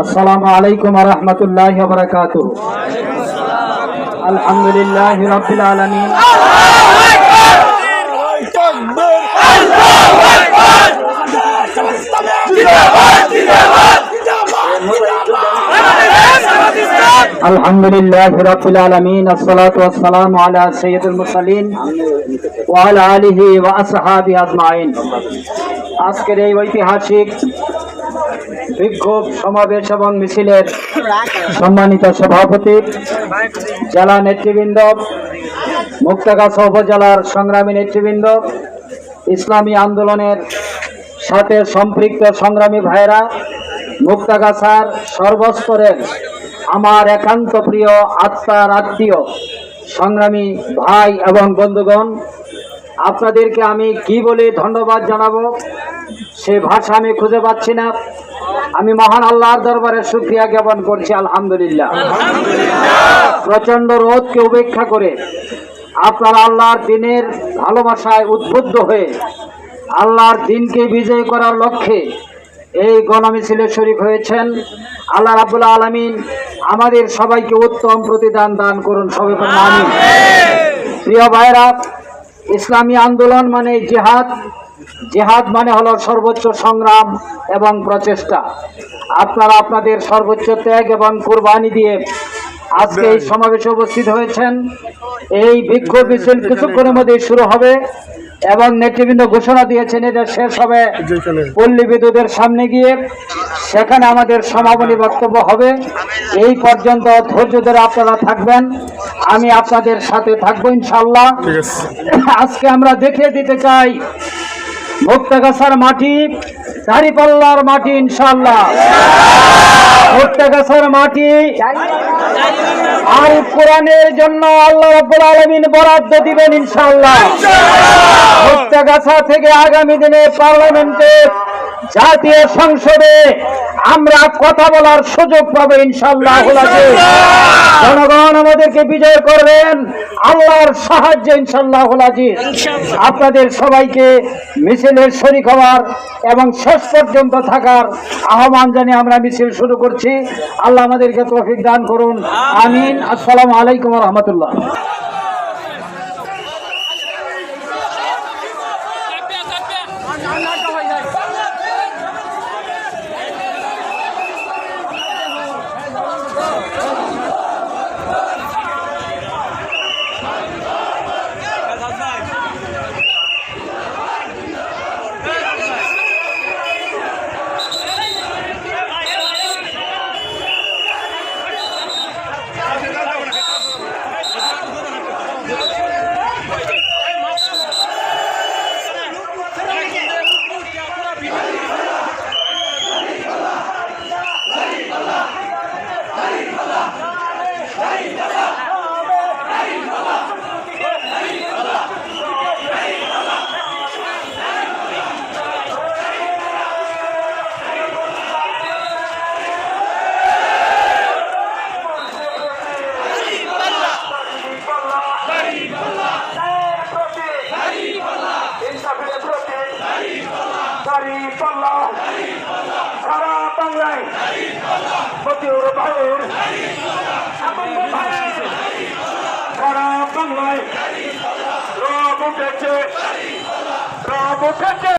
السلام عليكم ورحمة الله وبركاته الحمد لله رب العالمين الحمد لله رب العالمين الصلاة والسلام على سيد المرسلين وعلى آله وأصحابه أجمعين আজকের এই ঐতিহাসিক বিক্ষোভ, সমাবেশ এবং মিছিলের সম্মানিত সভাপতি, জেলা নেতৃবৃন্দ, মুক্তাগাছা উপজেলার সংগ্রামী নেতৃবৃন্দ, ইসলামী আন্দোলনের সাথে সম্পৃক্ত সংগ্রামী ভাইরা, মুক্তাগাছার সর্বস্তরের আমার একান্ত প্রিয় আত্মার আত্মীয়, সংগ্রামী ভাই এবং বন্ধুগণ, আপনাদেরকে আমি কি বলে ধন্যবাদ জানাব? সে ভাষা আমি খুঁজে পাচ্ছি না। আমি মহান আল্লাহর দরবারে শুক্রিয়া জ্ঞাপন করছি আলহামদুলিল্লাহ। প্রচণ্ড রোধকে উপেক্ষা করে আপনারা আল্লাহর দিনের ভালোবাসায় উদ্বুদ্ধ হয়ে আল্লাহর দিনকে বিজয় করার লক্ষ্যে এই গণমিছিলে শরিক হয়েছেন। আল্লাহ রাবুল্লাহ আলমিন আমাদের সবাইকে উত্তম প্রতিদান দান করুন সবাই আমিন। প্রিয় ভাইরা ইসলামী আন্দোলন মানে জিহাদ। জিহাদ মানে হলো সর্বোচ্চ সংগ্রাম এবং প্রচেষ্টা। আপনারা আপনাদের সর্বোচ্চ ত্যাগ এবং কোরবানি দিয়ে আজকে এই সমাবেশে উপস্থিত হয়েছেন। এই বিক্ষোভ মিছিল কিছুক্ষণের মধ্যেই শুরু হবে এবং নেতৃবৃন্দ ঘোষণা দিয়েছেন এটা শেষ হবে পল্লী বিদ্যুতের সামনে গিয়ে। সেখানে আমাদের সমাপনী বক্তব্য হবে। এই পর্যন্ত ধৈর্য ধরে আপনারা থাকবেন। আমি আপনাদের সাথে থাকব ইনশাল্লাহ আজকে আমরা দেখিয়ে দিতে চাই মুক্তাগাছার মাটি দাঁড়িপাল্লার মাটি ইনশাল্লাহ মুক্তাগাছার মাটি আর কোরআনের জন্য আল্লাহ রাব্বুল আলামিন বরাদ্দ দিবেন ইনশাআল্লাহ। মুক্তাগাছা থেকে আগামী দিনে পার্লামেন্টে জাতীয় সংসদে আমরা কথা বলার সুযোগ পাবো ইনশাল্লাহ জনগণ আমাদেরকে বিজয় করবেন। আল্লাহর সাহায্যে ইনশাল্লাহ আপনাদের সবাইকে মিছিলের শরিক হওয়ার এবং শেষ পর্যন্ত থাকার আহ্বান জানিয়ে আমরা মিছিল শুরু করছি। আল্লাহ আমাদেরকে তৌফিক দান করুন। আমিন। আসসালামু আলাইকুম রহমতুল্লাহ। সারা বাংলায়। প্রচুর ভাইয়ের সারা বাংলায় রাম উঠেছে রাম উঠেছে